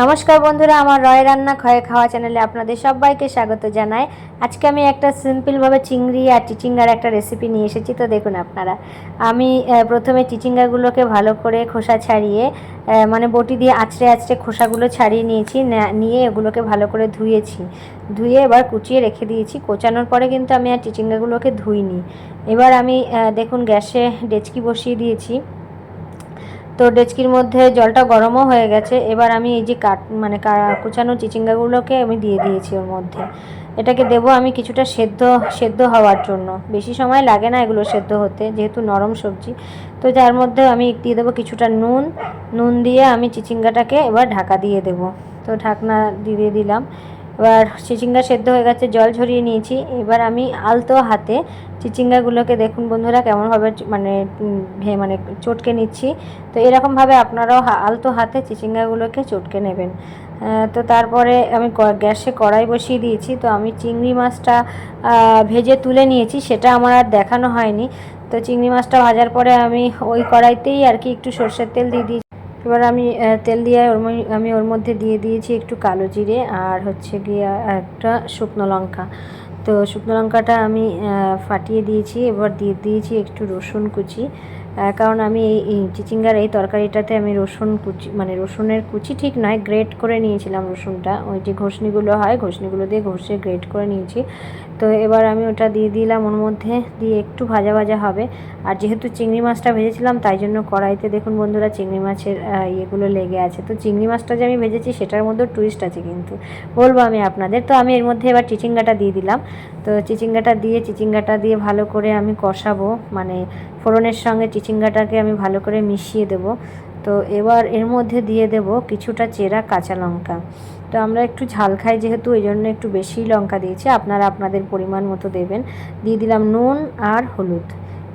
নমস্কার বন্ধুরা, আমার রয় রান্না খয়ে খাওয়া চ্যানেলে আপনাদের সবাইকে স্বাগত জানাই। আজকে আমি একটা সিম্পলভাবে চিংড়ি আর চিচিঙ্গার একটা রেসিপি নিয়ে এসেছি, তো দেখুন আপনারা। আমি প্রথমে চিচিঙ্গাগুলোকে ভালো করে খোসা ছাড়িয়ে মানে বটি দিয়ে আঁচড়ে আঁচড়ে খোসাগুলো ছাড়িয়ে নিয়েছি নিয়ে এগুলোকে ভালো করে ধুয়েছি। ধুয়ে এবার কুচিয়ে রেখে দিয়েছি। কোচানোর পরে কিন্তু আমি আর চিচিঙ্গাগুলোকে ধুইনি। এবার আমি দেখুন গ্যাসে ডেচকি বসিয়ে দিয়েছি। তো ডেচকির মধ্যে জলটা গরমও হয়ে গেছে। এবার আমি এই যে কাট মানে কুচানো চিচিঙ্গাগুলোকে আমি দিয়ে দিয়েছি ওর মধ্যে। এটাকে দেবো আমি কিছুটা সেদ্ধ সেদ্ধ হওয়ার জন্য। বেশি সময় লাগে না এগুলো সেদ্ধ হতে, যেহেতু নরম সবজি। তো যার মধ্যে আমি দিয়ে দেবো কিছুটা নুন। নুন দিয়ে আমি চিচিঙ্গাটাকে এবার ঢাকা দিয়ে দেবো। তো ঢাকনা দিয়ে দিলাম। এবার চিচিঙ্গা সেদ্ধ হয়ে গেছে, জল ঝরিয়ে নিয়েছি। এবার আমি আলতো হাতে চিচিঙ্গাগুলোকে দেখুন বন্ধুরা কেমনভাবে মানে মানে চটকে নিচ্ছি। তো এরকমভাবে আপনারাও আলতো হাতে চিচিঙ্গাগুলোকে চটকে নেবেন। তো তারপরে আমি গ্যাসে কড়াই বসিয়ে দিয়েছি। তো আমি চিংড়ি মাছটা ভেজে তুলে নিয়েছি, সেটা আমার আর দেখানো হয়নি। তো চিংড়ি মাছটা ভাজার পরে আমি ওই কড়াইতেই আর কি একটু সর্ষের তেল দিয়ে দিয়েছি। এবার আমি তেল দিয়ে ওর আমি ওর মধ্যে দিয়ে দিয়েছি একটু কালো জিরে আর হচ্ছে গিয়ে একটা শুকনো লঙ্কা। তো শুকনো লঙ্কাটা আমি ফাটিয়ে দিয়েছি এবার দিয়ে দিয়েছি একটু রসুন কুচি। কারণ আমি এই চিচিঙ্গার এই তরকারিটাতে আমি রসুন কুচি মানে রসুনের কুচি ঠিক নয়, গ্রেট করে নিয়েছিলাম রসুনটা। ওই যে ঘষনিগুলো হয়, ঘষনিগুলো দিয়ে ঘষে গ্রেট করে নিয়েছি। তো এবার আমি ওটা দিয়ে দিলাম ওর মধ্যে, দিয়ে একটু ভাজা ভাজা হবে। আর যেহেতু চিংড়ি মাছটা ভেজেছিলাম, তাই জন্য কড়াইতে দেখুন বন্ধুরা চিংড়ি মাছের ইয়েগুলো লেগে আছে। তো চিংড়ি মাছটা যে আমি ভেজেছি, সেটার মধ্যে টুইস্ট আছে কিন্তু। বলব আমি আপনাদের। তো আমি এর মধ্যে এবার চিচিঙ্গাটা দিয়ে দিলাম। তো চিচিঙ্গাটা দিয়ে চিচিঙ্গাটা দিয়ে ভালো করে আমি কষাবো। মানে ফোড়নের সঙ্গে চিচিঙ্গাটাকে আমি ভালো করে মিশিয়ে দেব। তো এবার এর মধ্যে দিয়ে দেব কিছুটা চেরা কাঁচা লঙ্কা। তো আমরা একটু ঝাল খাই যেহেতু, এই জন্য একটু বেশি লঙ্কা দিয়েছি। আপনারা আপনাদের পরিমাণ মতো দেবেন। দিয়ে দিলাম নুন আর হলুদ।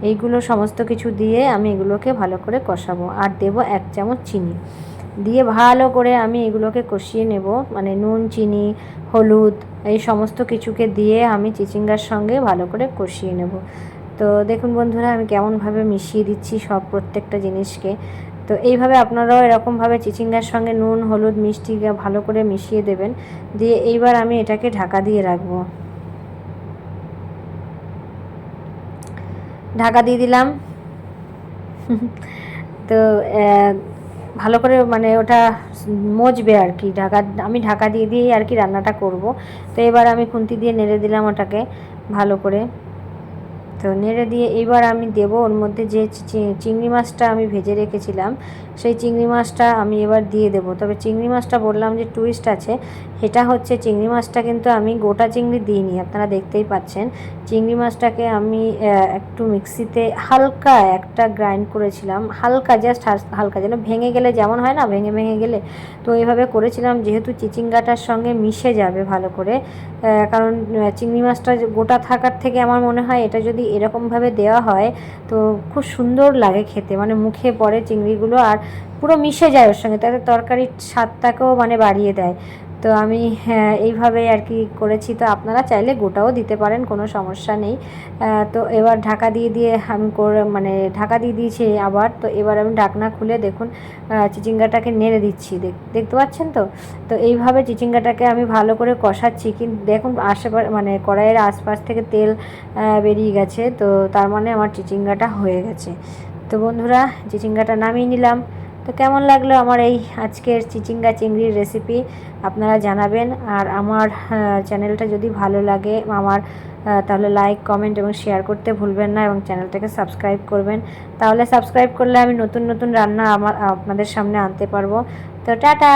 এইগুলো সমস্ত কিছু দিয়ে আমি এগুলোকে ভালো করে কষাবো। আর দেব এক চামচ চিনি। দিয়ে ভালো করে আমি এগুলোকে কষিয়ে নেব। মানে নুন, চিনি, হলুদ, এই সমস্ত কিছুকে দিয়ে আমি চিচিঙ্গার সঙ্গে ভালো করে কষিয়ে নেব। তো দেখুন বন্ধুরা, আমি কেমনভাবে মিশিয়ে দিচ্ছি সব প্রত্যেকটা জিনিসকে। তো এইভাবে আপনারাও এরকমভাবে চিচিঙ্গার সঙ্গে নুন, হলুদ, মিষ্টি ভালো করে মিশিয়ে দেবেন। দিয়ে এইবার আমি এটাকে ঢাকা দিয়ে রাখব। ঢাকা দিয়ে দিলাম। তো ভালো করে মানে ওটা মজবে আর কি। ঢাকা, আমি ঢাকা দিয়ে দিয়েই আর কি রান্নাটা করব। তো এবার আমি খুন্তি দিয়ে নেড়ে দিলাম ওটাকে ভালো করে। তো নেড়ে দিয়ে এবার আমি দেব ওর মধ্যে যে চিংড়ি মাছটা আমি ভেজে রেখেছিলাম, সেই চিংড়ি মাছটা আমি এবার দিয়ে দেব। তবে চিংড়ি মাছটা বললাম যে টুইস্ট আছে, সেটা হচ্ছে চিংড়ি মাছটা কিন্তু আমি গোটা চিংড়ি দিইনি, আপনারা দেখতেই পাচ্ছেন। চিংড়ি মাছটাকে আমি একটু মিক্সিতে হালকা একটা গ্রাইন্ড করেছিলাম, হালকা জাস্ট হালকা যেন ভেঙে গেলে যেমন হয় না, ভেঙে ভেঙে গেলে। তো এইভাবে করেছিলাম, যেহেতু চিচিঙ্গাটার সঙ্গে মিশে যাবে ভালো করে কারণ চিংড়ি মাছটা গোটা থাকার থেকে আমার মনে হয় এটা যদি এরকমভাবে দেওয়া হয়, তো খুব সুন্দর লাগে খেতে। মানে মুখে পড়ে চিংড়িগুলো আর পুরো মিশে যায় ওর সঙ্গে। তাতে তরকারির স্বাদটাকেও মানে বাড়িয়ে দেয়। তো আমি হ্যাঁ, এইভাবেই আর কি করেছি। তো আপনারা চাইলে গোটাও দিতে পারেন কোনো সমস্যা নেই। তো এবার ঢাকা দিয়ে দিয়ে আমি করে মানে ঢাকা দিয়ে দিয়েছি আবার। তো এবার আমি ঢাকনা খুলে দেখুন চিচিঙ্গাটাকে নেড়ে দিচ্ছি। দেখ- দেখতে পাচ্ছেন তো? তো এইভাবে চিচিঙ্গাটাকে আমি ভালো করে কষাচ্ছি। কিন্তু দেখুন আশেপাশে মানে কড়াইয়ের আশপাশ থেকে তেল বেরিয়ে গেছে। তো তার মানে আমার চিচিঙ্গাটা হয়ে গেছে। তো বন্ধুরা চিচিঙ্গাটা নামিয়ে নিলাম। তো কেমন লাগল আমার এই আজকের চিচিঙ্গা চিংড়ির রেসিপি আপনারা জানাবেন। আর আমার চ্যানেলটা যদি ভালো লাগে আমার তাহলে লাইক কমেন্ট এবং শেয়ার করতে ভুলবেন না এবং চ্যানেলটাকে সাবস্ক্রাইব করবেন। তাহলে সাবস্ক্রাইব করলে আমি নতুন নতুন রান্না আমার, আপনাদের সামনে আনতে পারব। তো টাটা!